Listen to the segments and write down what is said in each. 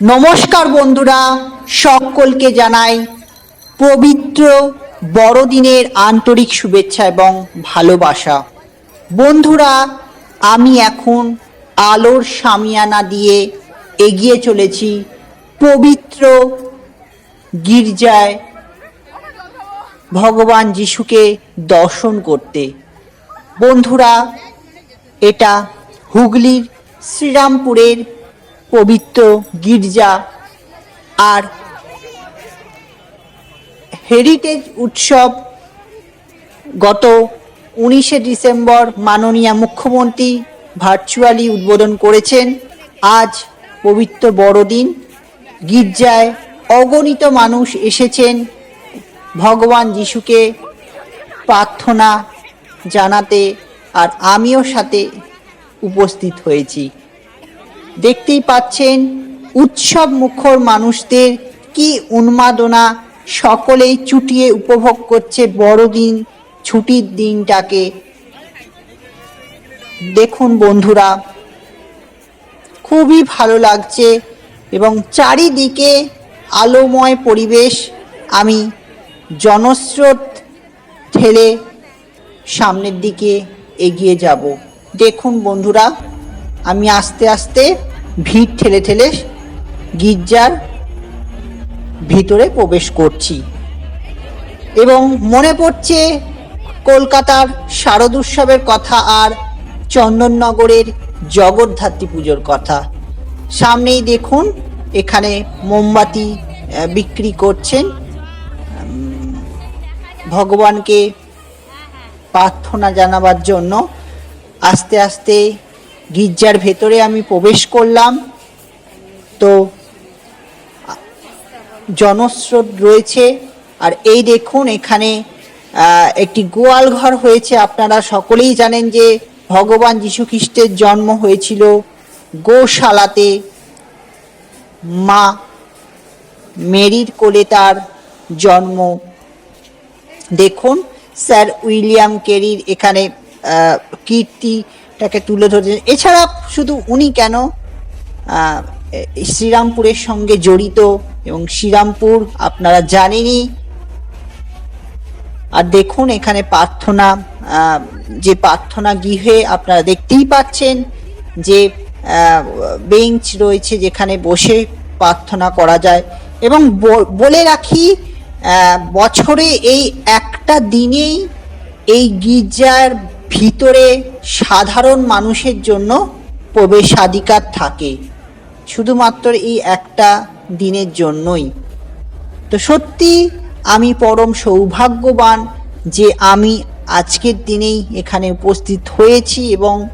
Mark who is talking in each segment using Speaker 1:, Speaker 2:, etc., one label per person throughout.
Speaker 1: নমস্কার বন্ধুরা, সকলকে জানাই পবিত্র বড়দিনের আন্তরিক শুভেচ্ছা এবং ভালোবাসা। বন্ধুরা, আমি এখন আলোর সামিয়ানা দিয়ে এগিয়ে চলেছি পবিত্র গির্জায় ভগবান যিশুকে দর্শন করতে। বন্ধুরা, এটা হুগলির শ্রীরামপুরের পবিত্র গির্জা আর হেরিটেজ উৎসব গত উনিশে ডিসেম্বর মাননীয় মুখ্যমন্ত্রী ভার্চুয়ালি উদ্বোধন করেছেন। আজ পবিত্র বড়দিন। গির্জায় অগণিত মানুষ এসেছেন। ভগবান যিশুকে প্রার্থনা জানাতে আর আমিও সাথে উপস্থিত হয়েছি। দেখতেই পাচ্ছেন উৎসব মুখর মানুষদের কি উন্মাদনা। সকলেই চুটিয়ে উপভোগ করছে বড়দিন, ছুটির দিনটাকে। দেখুন বন্ধুরা, খুবই ভালো লাগছে এবং চারিদিকে আলোময় পরিবেশ আমি জনস্রোত ঠেলে সামনের দিকে এগিয়ে যাব। দেখুন বন্ধুরা আমি আস্তে আস্তে ভিড় ঠেলে ঠেলে গির্জার ভিতরে প্রবেশ করছি। এবং মনে পড়ছে কলকাতার শারদোৎসবের কথা আর চন্দননগরের জগদ্ধাত্রী পুজোর কথা। সামনেই দেখুন, এখানে মোমবাতি বিক্রি করছেন। ভগবানকে প্রার্থনা জানাবার জন্য আস্তে আস্তে গির্জার ভেতরে আমি প্রবেশ করলাম। তো জনস্রোত রয়েছে। আর এই দেখুন এখানে একটি গোয়াল ঘর হয়েছে। আপনারা সকলেই জানেন যে ভগবান খ্রিস্টের জন্ম হয়েছিল গোশালাতে। মা মেরির কোলে তার জন্ম। দেখুন স্যার উইলিয়াম কেরির এখানে আহ, কীর্তিটাকে তুলে ধরেছেন। এছাড়া শুধু উনি কেন শ্রীরামপুরের সঙ্গে জড়িত এবং শ্রীরামপুর আপনারা জানেনই। আর দেখুন এখানে প্রার্থনা যে প্রার্থনা গৃহে আপনারা দেখতেই পাচ্ছেন যে বেঞ্চ রয়েছে যেখানে বসে প্রার্থনা করা যায়। এবং বলে রাখি বছরে এই একটা দিনেই এই গির্জার ভিতরে সাধারণ মানুষের জন্য প্রবেশাধিকার থাকে। শুধুমাত্র এই একটা দিনের জন্যই। তো সত্যি আমি পরম সৌভাগ্যবান যে আমি আজকের দিনেই এখানে উপস্থিত হয়েছি এবং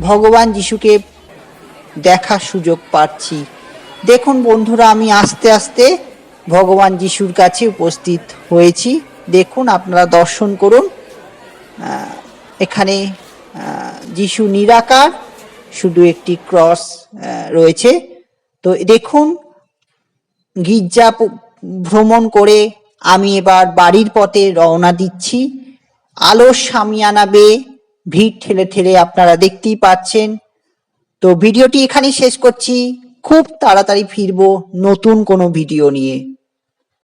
Speaker 1: ভগবান যিশুকে দেখার সুযোগ পাচ্ছি। দেখুন বন্ধুরা, আমি আস্তে আস্তে ভগবান যিশুর কাছে উপস্থিত হয়েছি। দেখুন, আপনারা দর্শন করুন। এখানে যিশু নিরাকার, শুধু একটি ক্রস রয়েছে। তো দেখুন, গির্জা ভ্রমণ করে আমি এবার বাড়ির পথে রওনা দিচ্ছি। আলোর সামিয়ানা বেয়ে ভিড় ঠেলে ঠেলে আপনারা দেখতেই পাচ্ছেন। তো ভিডিওটি এখানেই শেষ করছি। খুব তাড়াতাড়ি ফিরবো নতুন কোনো ভিডিও নিয়ে।